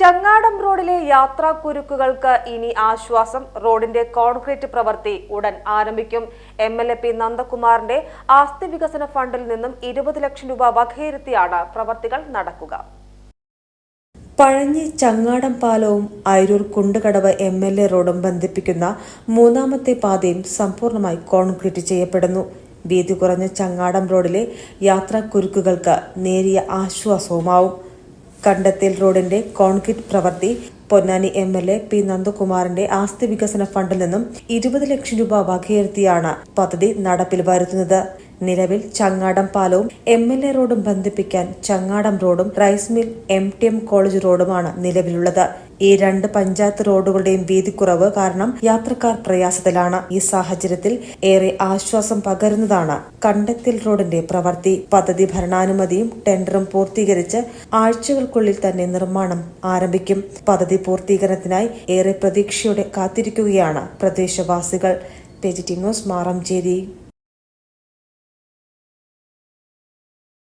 ചങ്ങാടം റോഡിലെ യാത്രാക്കുരുക്കുകൾക്ക് ഇനി ആശ്വാസം. റോഡിന്റെ കോൺക്രീറ്റ് പ്രവൃത്തി ഉടൻ ആരംഭിക്കും. എം എൽ എ പി നന്ദകുമാറിന്റെ ആസ്തി വികസന ഫണ്ടിൽ നിന്നും ഇരുപത് ലക്ഷം രൂപ വകയിരുത്തിയാണ് പ്രവർത്തികൾ നടക്കുക. പഴഞ്ഞി ചങ്ങാടം പാലവും Ayarur Kundukadavu M L A റോഡും ബന്ധിപ്പിക്കുന്ന മൂന്നാമത്തെ പാതയും സമ്പൂർണമായി കോൺക്രീറ്റ് ചെയ്യപ്പെടുന്നു. വീതി കുറഞ്ഞ ചങ്ങാടം റോഡിലെ യാത്രാക്കുരുക്കുകൾക്ക് നേരിയ ആശ്വാസവുമാവും. കണ്ടത്തിൽ റോഡിന്റെ കോൺക്രീറ്റ് പ്രവൃത്തി Ponnani M L A P നന്ദകുമാറിന്റെ ആസ്തി വികസന ഫണ്ടിൽ നിന്നും ഇരുപത് ലക്ഷം രൂപ വകയിരുത്തിയാണ് പദ്ധതി നടപ്പിൽ വരുത്തുന്നത്. നിലവിൽ ചങ്ങാടം പാലവും എം എൽ എ റോഡും ബന്ധിപ്പിക്കാൻ ചങ്ങാടം റോഡും rice mill M T M college റോഡുമാണ് നിലവിലുള്ളത്. ഈ രണ്ട് പഞ്ചായത്ത് റോഡുകളുടെയും വീതിക്കുറവ് കാരണം യാത്രക്കാർ പ്രയാസത്തിലാണ്. ഈ സാഹചര്യത്തിൽ ഏറെ ആശ്വാസം പകരുന്നതാണ് കണ്ടത്തിൽ റോഡിന്റെ പ്രവൃത്തി പദ്ധതി ഭരണാനുമതിയും ടെൻഡറും പൂർത്തീകരിച്ച് ആഴ്ചകൾക്കുള്ളിൽ തന്നെ നിർമ്മാണം ആരംഭിക്കും. പദ്ധതി പൂർത്തീകരണത്തിനായി ഏറെ പ്രതീക്ഷയോടെ കാത്തിരിക്കുകയാണ് പ്രദേശവാസികൾ. ന്യൂസ് മാറംചേരി